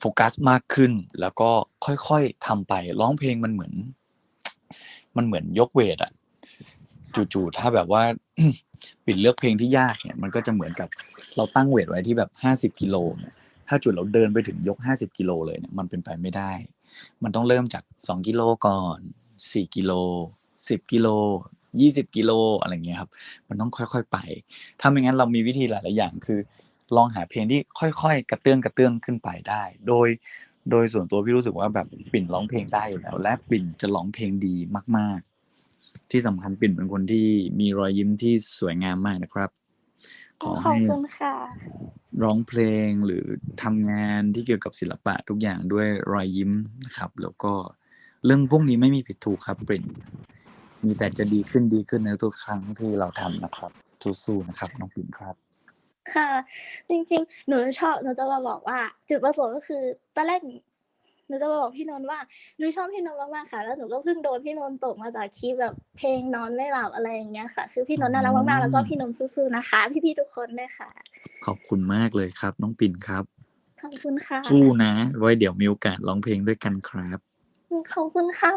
โฟกัสมากขึ้น แล้วก็ค่อยๆทำไปร้องเพลงมันเหมือน มันเหมือนยกเวทอะจู่ๆถ้าแบบว่าปิดเลือกเพลงที่ยากเนี่ย มันก็จะเหมือนกับเราตั้งเวทไว้ที่แบบห้าสิบกิโลเนี่ยถ้าจุดเราเดินไปถึงยกห้าสิบกิโลเลยเนี่ยมันเป็นไปไม่ได้ มันต้องเริ่มจากสองกิโลก่อนสี่กิโลสิบกิโลยี่สิบกิโลอะไรเงี้ยครับ มันต้องค่อยๆไป ถ้าไม่งั้นเรามีวิธีหลายๆอย่างคือ ลองหาเพลงที่ค่อยๆ กระเตื้องกระเตื้องขึ้นไปได้ โดย โดยส่วนตัวพี่รู้สึกว่าแบบปิ่นร้องเพลงได้อยู่แล้ว และปิ่นจะร้องเพลงดีมาก ๆ ที่สำคัญปิ่นเป็นคนที่มีรอยยิ้มที่สวยงามมากนะครับขอขอบให้คุณค่ะร้องเพลงหรือทำงานที่เกี่ยวกับศิลปะทุกอย่างด้วยรอยยิ้มนะครับ แล้วก็เรื่องพวกนี้ไม่มีผิดถูกครับปรินมีแต่จะดีขึ้นดีขึ้นในทุกครั้งที่เราทำนะครับสู้ๆนะครับน้องปิ่นครับ ค่ะ จริงๆ หนูชอบหนูจะมาบอกว่า จุดประสงค์ก็คือตอนแรกหนูจะมาบอกพี่นนท์ว่าหนูชอบพี่นนท์มากๆค่ะ แล้วหนูก็เพิ่งโดนพี่นนท์ตกมาจากคลิปแบบเพลงนอนไม่หลับอะไรอย่างเงี้ยค่ะ คือพี่นนท์น่ารักมากๆแล้วก็พี่นนท์สู้ๆนะคะ พี่ๆทุกคนด้วยค่ะ ขอบคุณมากเลยครับ น้องปิ่นครับขอบคุณค่ะสู้นะ ไว้เดี๋ยวมีโอกาสร้องเพลงด้วยกันครับขอบคุณค่ะ